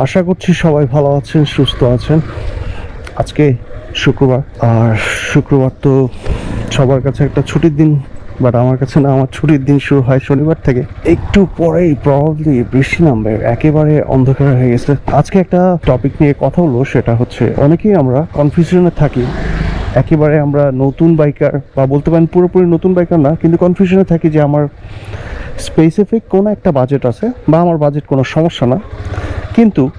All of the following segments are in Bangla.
আশা করছি সবাই ভালো আছেন, সুস্থ আছেন। আজকে শুক্রবার, আর শুক্রবার তো সবার কাছে একটা ছুটির দিন বাট আমার কাছে না, আমার ছুটির দিন শুরু হয় শনিবার থেকে। একটু পরেই প্রবাবলি বৃষ্টি নামবে, একেবারে অন্ধকার হয়ে গেছে। আজকে একটা টপিক নিয়ে কথা হলো, সেটা হচ্ছে অনেকেই আমরা কনফিউশনে থাকি। একেবারে আমরা নতুন বাইকার বা বলতে পারেন পুরোপুরি নতুন বাইকার না, কিন্তু কনফিউশনে থাকি যে আমার স্পেসিফিক কোনো একটা বাজেট আছে বা আমার বাজেট কোনো সমস্যা না। কিন্তু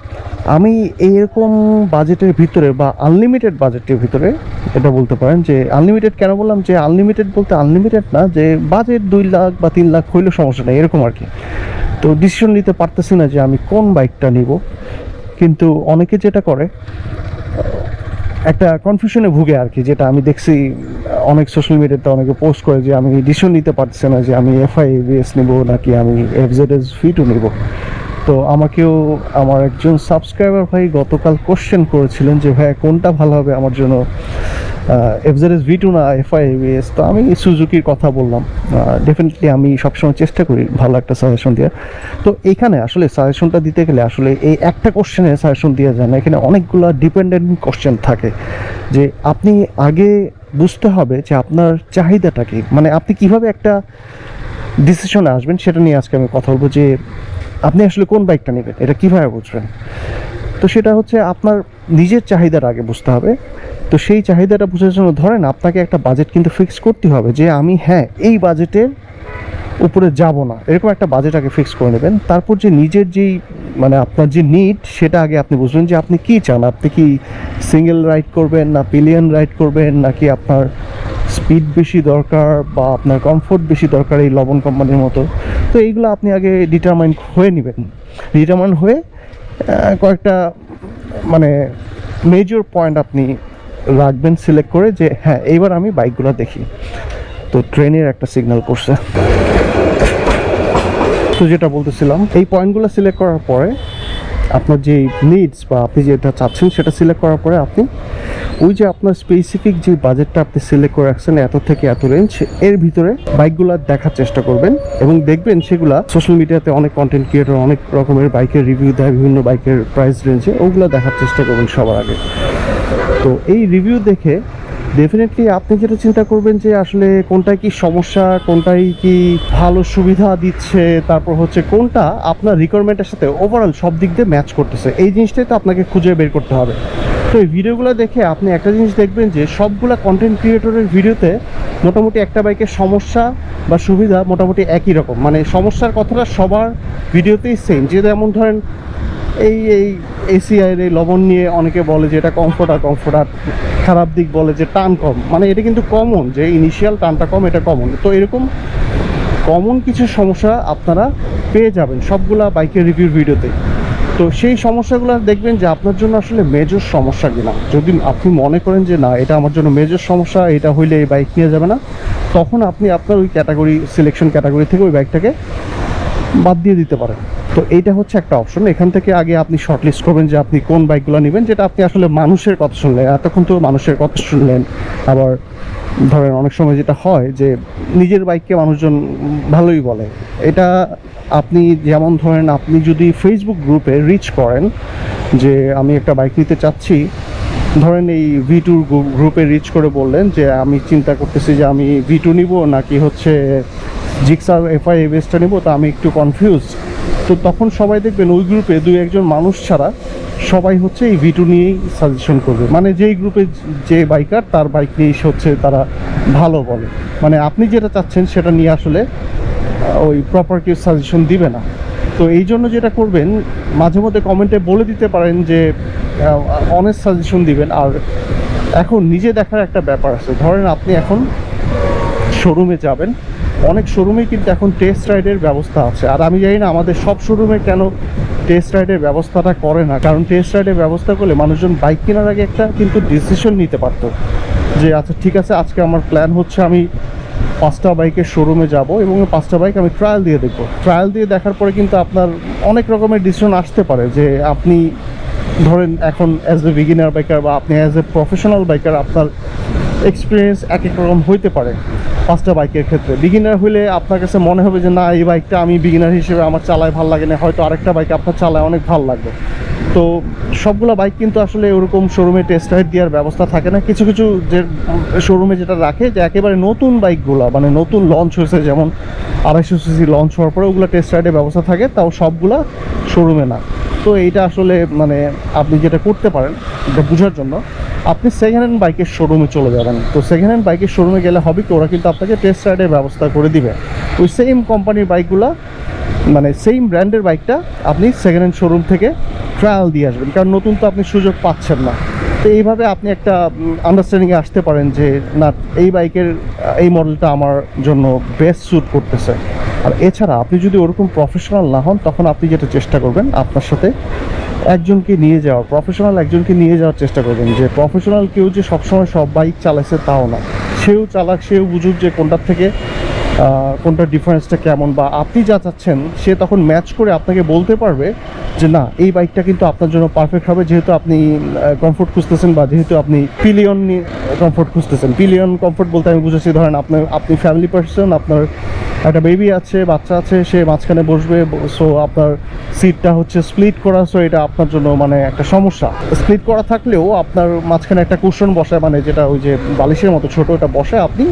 আমি এইরকম বাজেটের ভিতরে বা আনলিমিটেড বাজেটের ভিতরে এটা বলতে পারেন যে আনলিমিটেড কেন বললাম? যে আনলিমিটেড বলতে আনলিমিটেড না, যে বাজেট দুই লাখ বা তিন লাখ হইলেও সমস্যা নেই, এরকম আর কি। তো ডিসিশন নিতে পারতেছি না যে আমি কোন বাইকটা নিব। কিন্তু অনেকে যেটা করে একটা কনফিউশনে ভুগে আর কি, যেটা আমি দেখছি অনেক সোশ্যাল মিডিয়াতে অনেকে পোস্ট করে যে আমি ডিসিশন নিতে পারছি না যে আমি এফআইবিএস নিব নাকি আমি এফজেডএস এস টু নিব। তো আমাকেও আমার একজন সাবস্ক্রাইবার ভাই গতকাল কোশ্চেন করেছিলেন যে ভাই কোনটা ভালো হবে আমার জন্য? এফজেডএস ভি টু না এফআই এস তো আমি সুজুকির কথা বললাম। ডেফিনেটলি আমি সবসময় চেষ্টা করি ভালো একটা সাজেশন দেওয়ার। তো এখানে আসলে সাজেশনটা দিতে গেলে আসলে এই একটা কোশ্চেনে সাজেশন দেওয়া যায় না। এখানে অনেকগুলো ডিপেন্ডেন্ট কোশ্চেন থাকে যে, আপনি আগে বুঝতে হবে যে আপনার চাহিদাটা কি? মানে আপনি কীভাবে একটা ডিসিশনে আসবেন সেটা নিয়ে আজকে আমি কথা বলব যে আপনি আসলে কোন বাইকটা নেবেন? এটা কীভাবে বুঝবেন? তো সেটা হচ্ছে আপনার নিজের চাহিদাটা আগে বুঝতে হবে। তো সেই চাহিদাটা বোঝার জন্য ধরেন আপনাকে একটা বাজেট কিন্তু ফিক্স করতে হবে যে আমি হ্যাঁ এই বাজেটের উপরে যাব না। এরকম একটা বাজেট আগে ফিক্স করে নেবেন। তারপর যে নিজের যেই মানে আপনার যে নিড সেটা আগে আপনি বুঝবেন যে আপনি কি চান? আপনি কি সিঙ্গেল রাইড করবেন না পিলিয়ন রাইড করবেন? নাকি আপনার স্পিড বেশি দরকার বা আপনার কমফোর্ট বেশি দরকার এই লবণ কোম্পানির মতো? তো এইগুলো আপনি আগে ডিটারমাইন হয়ে নেবেন। ডিটারমাইন হয়ে কয়েকটা মানে মেজর পয়েন্ট আপনি রাখবেন সিলেক্ট করে যে হ্যাঁ এইবার আমি বাইকগুলো দেখি। তো ট্রেনের একটা সিগন্যাল করছে। তো যেটা বলতেছিলাম, এই পয়েন্টগুলো সিলেক্ট করার পরে আপনার যে নিডস বা আপনি যেটা চাচ্ছেন সেটা সিলেক্ট করার পরে আপনি ওই যে আপনার স্পেসিফিক যে বাজেটটা আপনি সিলেক্ট করে রাখছেন এত থেকে এত রেঞ্জ এর ভিতরে বাইকগুলো দেখার চেষ্টা করবেন এবং দেখবেন সেগুলা সোশ্যাল মিডিয়াতে অনেক কন্টেন্ট ক্রিয়েটর অনেক রকমের বাইকের রিভিউ দেয়, বিভিন্ন বাইকের প্রাইস রেঞ্জে ওগুলো দেখার চেষ্টা করবেন সবার আগে। তো এই রিভিউ দেখে ডেফিনেটলি আপনি যেটা চিন্তা করবেন যে আসলে কোনটায় কি সমস্যা, কোনটাই কি ভালো সুবিধা দিচ্ছে, তারপর হচ্ছে কোনটা আপনার রিকোয়ারমেন্টের সাথে ওভারঅল সব দিক দিয়ে ম্যাচ করতেছে। এই জিনিসটাই তো আপনাকে খুঁজে বের করতে হবে। তো এই ভিডিওগুলো দেখে আপনি একটা জিনিস দেখবেন যে সবগুলা কন্টেন্ট ক্রিয়েটরের ভিডিওতে মোটামুটি একটা বাইকের সমস্যা বা সুবিধা মোটামুটি একই রকম। মানে সমস্যার কথাটা সবার ভিডিওতেই সেম যে যেমন ধরেন এই এই এসিআইয়ের এই লবণ নিয়ে অনেকে বলে যে এটা কমফোর্ট আর কমফোর্ট আর খারাপ দিক বলে যে টান কম। মানে এটা কিন্তু কমন যে ইনিশিয়াল টানটা কম, এটা কমন তো এরকম কমন কিছু সমস্যা আপনারা পেয়ে যাবেন সবগুলা বাইকের রিভিউর ভিডিওতে। তো সেই সমস্যাগুলো দেখবেন যে আপনার জন্য আসলে মেজর সমস্যা কিনা। যদি আপনি মনে করেন যে না, এটা আমার জন্য মেজর সমস্যা, এটা হইলে এই বাইক নিয়ে যাবে না, তখন আপনি আপনার ওই ক্যাটাগরি সিলেকশন ক্যাটাগরি থেকে ওই বাইকটাকে বাদ দিয়ে দিতে পারেন। তো এইটা হচ্ছে একটা অপশন এখান থেকে আগে আপনি শর্টলিস্ট করবেন যে আপনি কোন বাইকগুলো নেবেন, যেটা আপনি আসলে মানুষের কথা শুনলেন। এতক্ষণ তো মানুষের কথা শুনলেন। আবার ধরেন অনেক সময় যেটা হয় যে নিজের বাইককে মানুষজন ভালোই বলে। এটা আপনি যেমন ধরেন আপনি যদি ফেসবুক গ্রুপে রিচ করেন যে আমি একটা বাইক নিতে চাচ্ছি, ধরেন এই ভি টুর গ্রুপে রিচ করে বললেন যে আমি চিন্তা করতেছি যে আমি ভি টু নিব নাকি হচ্ছে জিক্সার এফআই এভেসটা নিব, তা আমি একটু কনফিউজ তো তখন সবাই দেখবেন ওই গ্রুপে দুই একজন মানুষ ছাড়া সবাই হচ্ছে এই ভিটু নিয়েই সাজেশন করবে। মানে যেই গ্রুপে যে বাইকার তার বাইক নিয়েই হচ্ছে তারা ভালো বলে। মানে আপনি যেটা চাচ্ছেন সেটা নিয়ে আসলে ওই প্রপার কেউ সাজেশন দিবে না। তো এই জন্য যেটা করবেন, মাঝে মধ্যে কমেন্টে বলে দিতে পারেন যে অনেস্ট সাজেশন দিবেন। আর এখন নিজে দেখার একটা ব্যাপার আছে। ধরেন আপনি এখন শোরুমে যাবেন অনেক শোরুমে কিন্তু এখন টেস্ট রাইডের ব্যবস্থা আছে। আর আমি জানি না আমাদের সব শোরুমে কেন টেস্ট রাইডের ব্যবস্থাটা করে না। কারণ টেস্ট রাইডের ব্যবস্থা করলে মানুষজন বাইক কেনার আগে একটা কিন্তু ডিসিশন নিতে পারতো যে আচ্ছা ঠিক আছে, আজকে আমার প্ল্যান হচ্ছে আমি পাঁচটা বাইকের শোরুমে যাব এবং পাঁচটা বাইক আমি ট্রায়াল দিয়ে দেখব। ট্রায়াল দিয়ে দেখার পরে কিন্তু আপনার অনেক রকমের ডিসিশন আসতে পারে যে, আপনি ধরেন এখন অ্যাজ এ বিগিনার বাইকার বা আপনি অ্যাজ এ প্রফেশনাল বাইকার আপনার এক্সপিরিয়েন্স এক এক রকম হইতে পারে পাঁচটা বাইকের ক্ষেত্রে। বিগিনার হলে আপনার কাছে মনে হবে যে, না, এই বাইকটা আমি বিগিনার হিসেবে আমার চালায় ভালো লাগে না। হয়তো আরেকটা বাইক আপনার চালায় অনেক ভালো লাগবে। তো সবগুলো বাইক কিন্তু আসলে ওরকম শোরুমে টেস্ট রাইড দেওয়ার ব্যবস্থা থাকে না। কিছু কিছু যে শোরুমে যেটা রাখে যে, একেবারে নতুন বাইকগুলো মানে নতুন লঞ্চ হয়েছে, যেমন আড়াইশো সিসি লঞ্চ হওয়ার পরে ওগুলো টেস্ট রাইডের ব্যবস্থা থাকে, তাও সবগুলা শোরুমে না। তো এইটা আসলে মানে আপনি যেটা করতে পারেন, এটা বোঝার জন্য আপনি সেকেন্ড হ্যান্ড বাইকের শোরুমে চলে যাবেন। তো সেকেন্ড হ্যান্ড বাইকের শোরুমে গেলে হবে কি? ওরা কিন্তু আপনাকে টেস্ট রাইডের ব্যবস্থা করে দিবে। ওই সেম কোম্পানির বাইকগুলা মানে সেম ব্র্যান্ডের বাইকটা আপনি সেকেন্ড হ্যান্ড শোরুম থেকে ট্রায়াল দিয়ে আসবেন। কারণ নতুন তো আপনি সুযোগ পাচ্ছেন না। তো এইভাবে আপনি একটা আন্ডারস্ট্যান্ডিংয়ে আসতে পারেন যে, না, এই বাইকের এই মডেলটা আমার জন্য বেস্ট স্যুট করতেছে। আর এছাড়া আপনি যদি ওরকম প্রফেশনাল না হন, তখন আপনি যেটা চেষ্টা করবেন, আপনার সাথে একজনকে নিয়ে যাওয়ার প্রফেশনাল একজনকে নিয়ে যাওয়ার চেষ্টা করবেন যে প্রফেশনাল কেউ যে সবসময় সব বাইক চালাইছে তাও না। সেও চালাক, সেও বুঝুক যে কোনটার থেকে কোনটার ডিফারেন্সটা কেমন বা আপনি যা চাচ্ছেন, সে তখন ম্যাচ করে আপনাকে বলতে পারবে যে না, এই বাইকটা কিন্তু আপনার জন্য পারফেক্ট হবে, যেহেতু আপনি কমফোর্ট খুঁজতেছেন বা যেহেতু আপনি পিলিয়ন কমফোর্ট খুঁজতেছেন। পিলিয়ন কমফোর্ট বলতে আমি বুঝেছি, ধরেন আপনার আপনি ফ্যামিলি পার্সন আপনার একটা বেবি আছে, বাচ্চা আছে, সে মাঝখানে বসবে সো আপনার সিটটা হচ্ছে স্প্লিট করা সো এটা আপনার জন্য মানে একটা সমস্যা। স্প্লিট করা থাকলেও আপনার মাঝখানে একটা কুশন বসায় মানে যেটা ওই যে বালিশের মতো ছোট ওটা বসে আপনি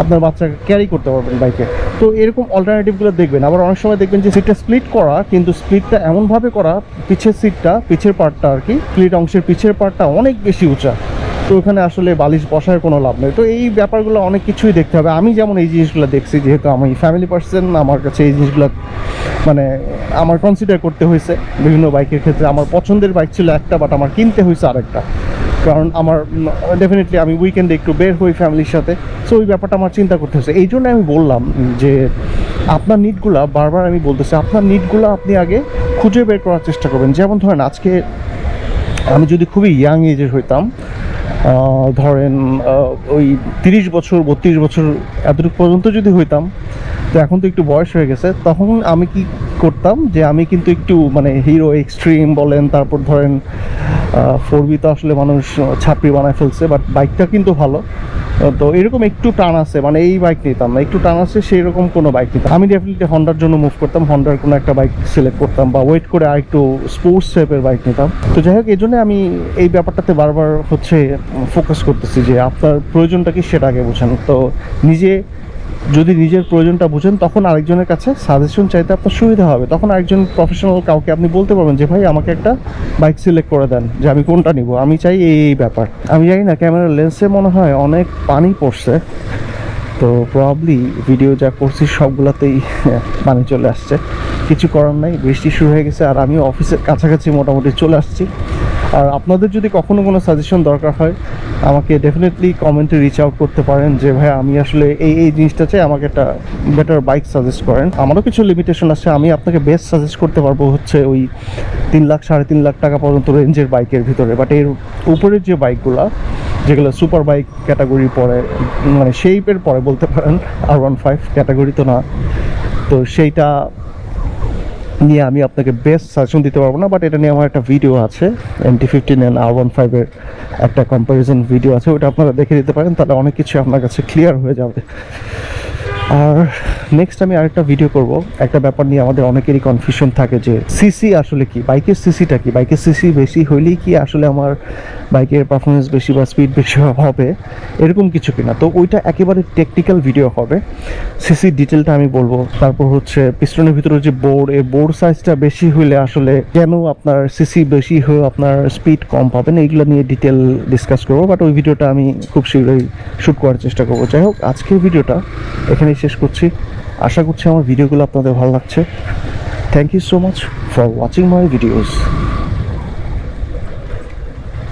আপনার বাচ্চাকে ক্যারি করতে পারবেন বাইকে তো এরকম অল্টারনেটিভগুলো দেখবেন। আবার অনেক সময় দেখবেন যে সিটটা স্প্লিট করা, কিন্তু স্প্লিটটা এমনভাবে করা, পিছের সিটটা পিছের পার্টটা আর কি স্প্লিট অংশের পিছের পার্টটা অনেক বেশি উঁচা। তো ওখানে আসলে বালিশ বসার কোনো লাভ নেই। তো এই ব্যাপারগুলো অনেক কিছুই দেখতে হবে। আমি যেমন এই জিনিসগুলো দেখছি, যেহেতু আমি ফ্যামিলি পার্সন আমার কাছে এই জিনিসগুলো মানে আমার কনসিডার করতে হয়েছে। বিভিন্ন বাইকের ক্ষেত্রে আমার পছন্দের বাইক ছিল একটা বাট আমার কিনতে হয়েছে আরেকটা। কারণ আমার ডেফিনেটলি আমি উইকেন্ডে একটু বের হই ফ্যামিলির সাথে। সো ওই ব্যাপারটা আমার চিন্তা করতে হচ্ছে এই জন্য আমি বললাম যে, আপনার নিডগুলা বারবার আমি বলতেছি, আপনার নিডগুলো আপনি আগে খুঁজে বের করার চেষ্টা করবেন। যেমন ধরেন, আজকে আমি যদি খুবই ইয়াং এজের হইতাম ধরেন ওই তিরিশ বছর, বত্রিশ বছর এতটুকু পর্যন্ত যদি হইতাম, তো এখন তো একটু বয়স হয়ে গেছে, তখন আমি কি করতাম যে আমি কিন্তু একটু মানে হিরো এক্সট্রিম বলেন, তারপর ধরেন ফোর বি তো আসলে মানুষ ছাপড়ি বানায় ফেলছে বাট বাইকটা কিন্তু ভালো। তো এরকম একটু টান আছে মানে এই বাইক নিতাম না, একটু টান আছে সেই রকম কোনো বাইক নিতাম আমি ডেফিনেটলি হন্ডার জন্য মুভ করতাম হন্ডার কোনো একটা বাইক সিলেক্ট করতাম বা ওয়েট করে আর একটু স্পোর্টস টাইপের বাইক নিতাম। তো যাই হোক এই জন্য আমি এই ব্যাপারটাতে বারবার হচ্ছে ফোকাস করতেছি যে আপনার প্রয়োজনটা কি সেটা আগে বোঝেন। তো নিজে যদি নিজের প্রয়োজনটা বুঝেন, তখন আরেকজনের কাছে সাজেশন চাইতে আপনার সুবিধা হবে। তখন আরেকজন প্রফেশনাল কাউকে আপনি বলতে পারবেন যে, ভাই, আমাকে একটা বাইক সিলেক্ট করে দেন, যে আমি কোনটা নিব? আমি চাই এই এই ব্যাপার। আমি জানি না ক্যামেরার লেন্সে মনে হয় অনেক পানি পড়ছে। তো প্রবাবলি ভিডিও যা করছি, সবগুলোতেই পানি চলে আসছে। কিছু করার নাই, বৃষ্টি শুরু হয়ে গেছে, আর আমিও অফিসের কাছাকাছি মোটামুটি চলে আসছি। আর আপনাদের যদি কখনো কোনো সাজেশন দরকার হয়, আমাকে ডেফিনেটলি কমেন্টে রিচ আউট করতে পারেন যে ভাই আমি আসলে এই এই জিনিসটা চাই, আমাকে একটা বেটার বাইক সাজেস্ট করেন। আমারও কিছু লিমিটেশন আছে, আমি আপনাকে বেস্ট সাজেস্ট করতে পারব হচ্ছে ওই তিন লাখ, সাড়ে তিন লাখ টাকা পর্যন্ত রেঞ্জের বাইকের ভিতরে। বাট এর উপরের যে বাইকগুলো যেগুলো সুপার বাইক ক্যাটাগরি পড়ে মানে শেপের পরে বলতে পারেন আর ওয়ান ফাইভ ক্যাটাগরি তো না। তো সেইটা নিয়ে আমি আপনাকে বেস্ট সাজেশন দিতে পারব না বাট এটা নিয়ে আমার একটা ভিডিও আছে NT fifteen and R one ফাইভের একটা কম্প্যারিজন ভিডিও আছে, ওটা আপনারা দেখে দিতে পারেন, তাহলে অনেক কিছু আপনার কাছে ক্লিয়ার হয়ে যাবে। আর নেক্সট আমি আরেকটা ভিডিও করব। একটা ব্যাপার নিয়ে আমাদের অনেকেরই কনফিউশন থাকে যে সিসি আসলে কি? বাইকের সিসিটা কি? বাইকের সিসি বেশি হইলেই কি আসলে আমার বাইকের পারফরমেন্স বেশি বা স্পিড বেশি হবে? এরকম কিছু কিনা। তো ওইটা একেবারে টেকনিক্যাল ভিডিও হবে। সিসি ডিটেলটা আমি বলব। তারপর হচ্ছে পিস্টনের ভিতরে যে বোর্ড এই বোর্ড সাইজটা বেশি হইলে আসলে কেন আপনার সিসি বেশি হয়ে আপনার স্পিড কম পাবেন? এইগুলো নিয়ে ডিটেল ডিসকাস করব। বাট ওই ভিডিওটা আমি খুব শীঘ্রই শ্যুট করার চেষ্টা করব। যাই হোক, আজকের ভিডিওটা এখানেই শেষ করছি। আশা করছি আমার ভিডিওগুলো আপনাদের ভালো লাগছে। Thank you so much for watching my videos